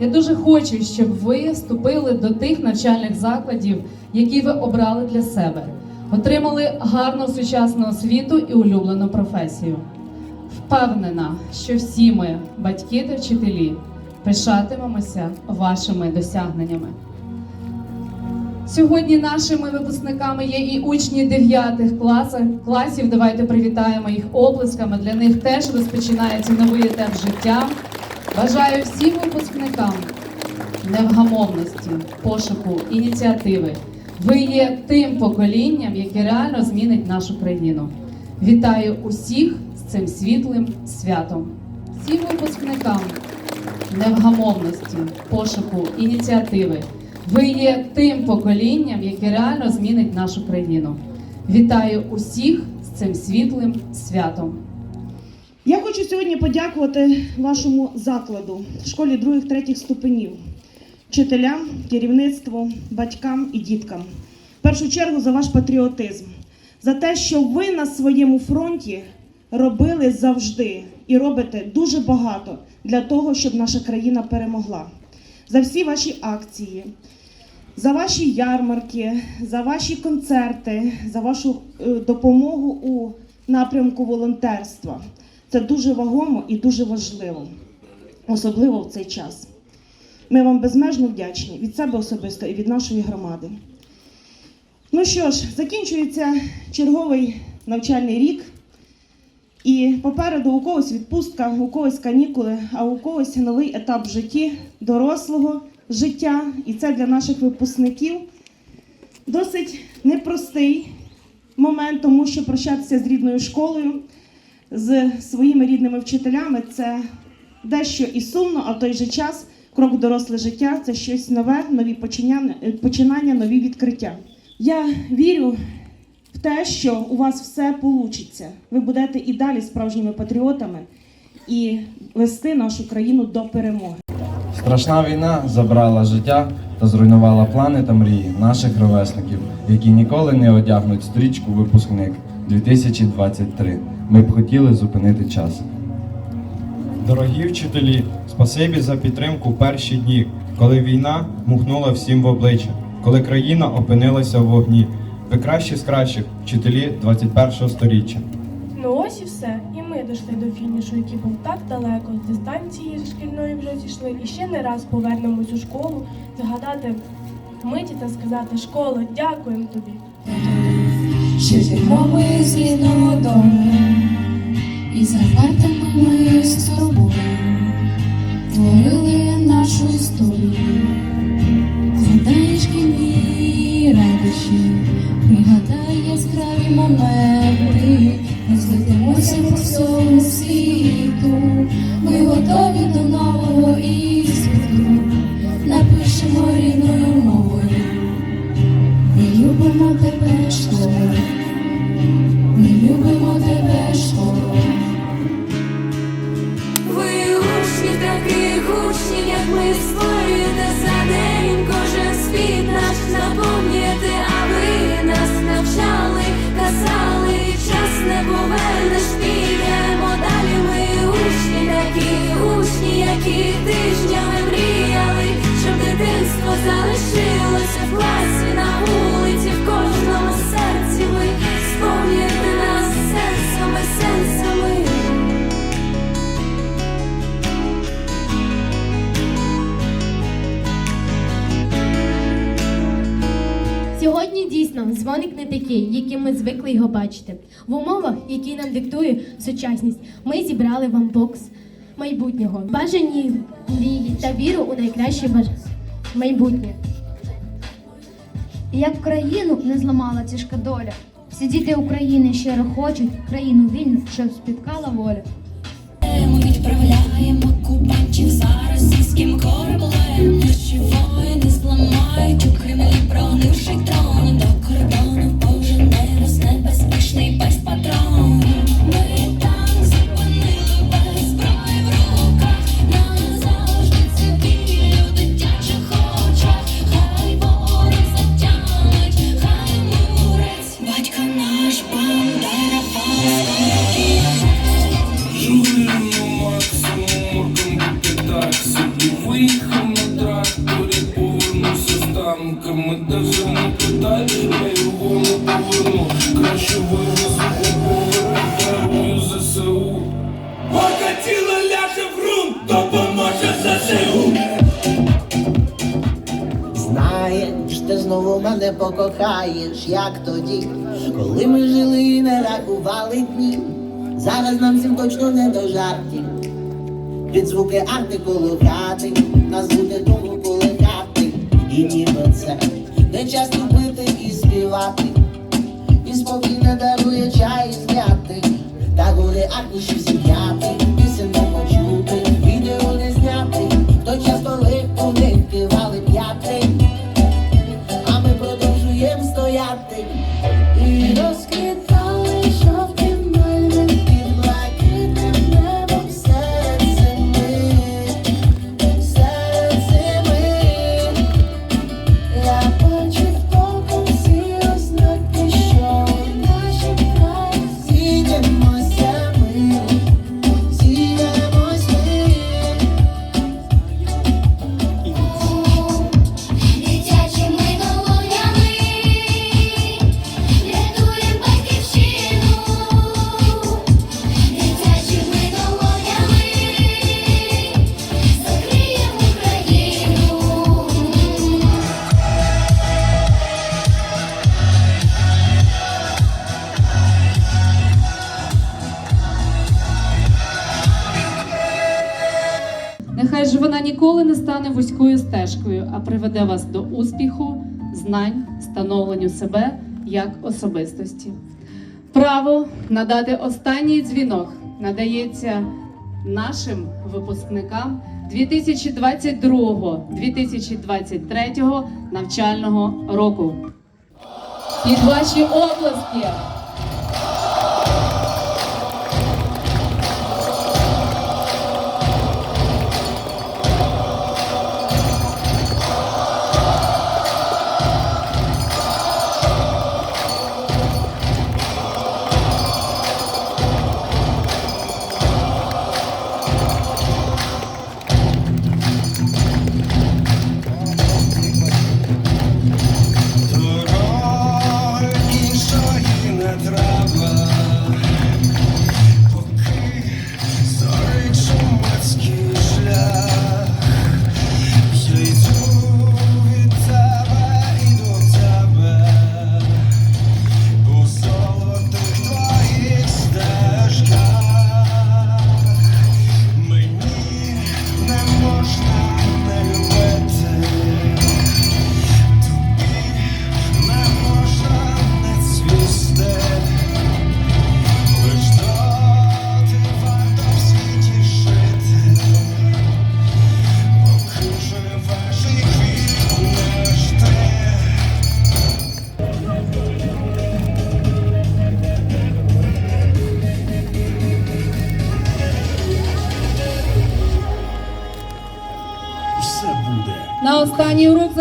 Я дуже хочу, щоб ви вступили до тих навчальних закладів, які ви обрали для себе, отримали гарну сучасну освіту і улюблену професію. Впевнена, що всі ми, батьки та вчителі, пишатимемося вашими досягненнями. Сьогодні нашими випускниками є і учні 9 класів. Давайте привітаємо їх оплесками. Для них теж розпочинається новий етап життя. Бажаю всім випускникам невгамовності, пошуку, ініціативи. Ви є тим поколінням, яке реально змінить нашу країну. Вітаю усіх з цим світлим святом. Всім випускникам невгамовності, пошуку, ініціативи. Ви є тим поколінням, яке реально змінить нашу країну. Вітаю усіх з цим світлим святом. Я хочу сьогодні подякувати вашому закладу, школі других третіх ступенів, вчителям, керівництву, батькам і діткам. В першу чергу за ваш патріотизм, за те, що ви на своєму фронті робили завжди і робите дуже багато для того, щоб наша країна перемогла. За всі ваші акції, за ваші ярмарки, за ваші концерти, за вашу е, допомогу у напрямку волонтерства. Це дуже вагомо і дуже важливо, особливо в цей час. Ми вам безмежно вдячні від себе особисто і від нашої громади. Ну що ж, закінчується черговий навчальний рік, і попереду у когось відпустка, у когось канікули, а у когось новий етап в житті дорослого життя. І це для наших випускників досить непростий момент, тому що прощатися з рідною школою з своїми рідними вчителями це дещо і сумно, а в той же час крок доросле життя це щось нове, нові починання, починання, нові відкриття. Я вірю в те, що у вас все вийде. Ви будете і далі справжніми патріотами і вести нашу країну до перемоги. Страшна війна забрала життя та зруйнувала плани та мрії наших ровесників, які ніколи не одягнуть стрічку випускник 2023. Ми б хотіли зупинити час. Дорогі вчителі, спасибі за підтримку в перші дні, коли війна мухнула всім в обличчя, коли країна опинилася в вогні. Ви кращі з кращих вчителі 21-го сторіччя. Ну ось і все. І ми дійшли до фінішу, який був так далеко. З дистанції шкільної вже зійшли. І ще не раз повернемось у школу, згадати миті та сказати школа, дякуємо тобі. Щодня ми з рідного дому, і за партами ми з тобою творили нашу історію, згадай шкільні радощі, пригадай яскраві моменти, як ми створюєте за день, кожен світ Сьогодні дійсно дзвоник не такий, яким ми звикли його бачити. В умовах, які нам диктує сучасність, ми зібрали вам бокс майбутнього, бажані мрії та віру у найкраще майбутнє. Як країну не зламала тяжка доля, всі діти України щиро хочуть країну вільну, щоб спіткала воля. Ми відправляємо окупантів за російським кораблем. Зламають у Кремлі прогнивших тронів до кордону. Нас небезпечний без патронів. Ми там зупинили без зброї в руках. Назавжди цивілі у дитячих. Хай ворог затягнуть, хай мурець. Батько наш бандера на ти знову мене покохаєш, як тоді, коли ми жили і не рахували дні. Зараз нам всім точно не до жартів. Під звуки арти коло хати, нас буде довго колихати. І ніби це не час любити і співати. І спокій не дарує чай зняти. Та горе аркушів зім'яти, ніколи не стане вузькою стежкою, а приведе вас до успіху, знань, становленню себе як особистості. Право надати останній дзвінок надається нашим випускникам 2022-2023 навчального року. Під ваші оплески! На останній урок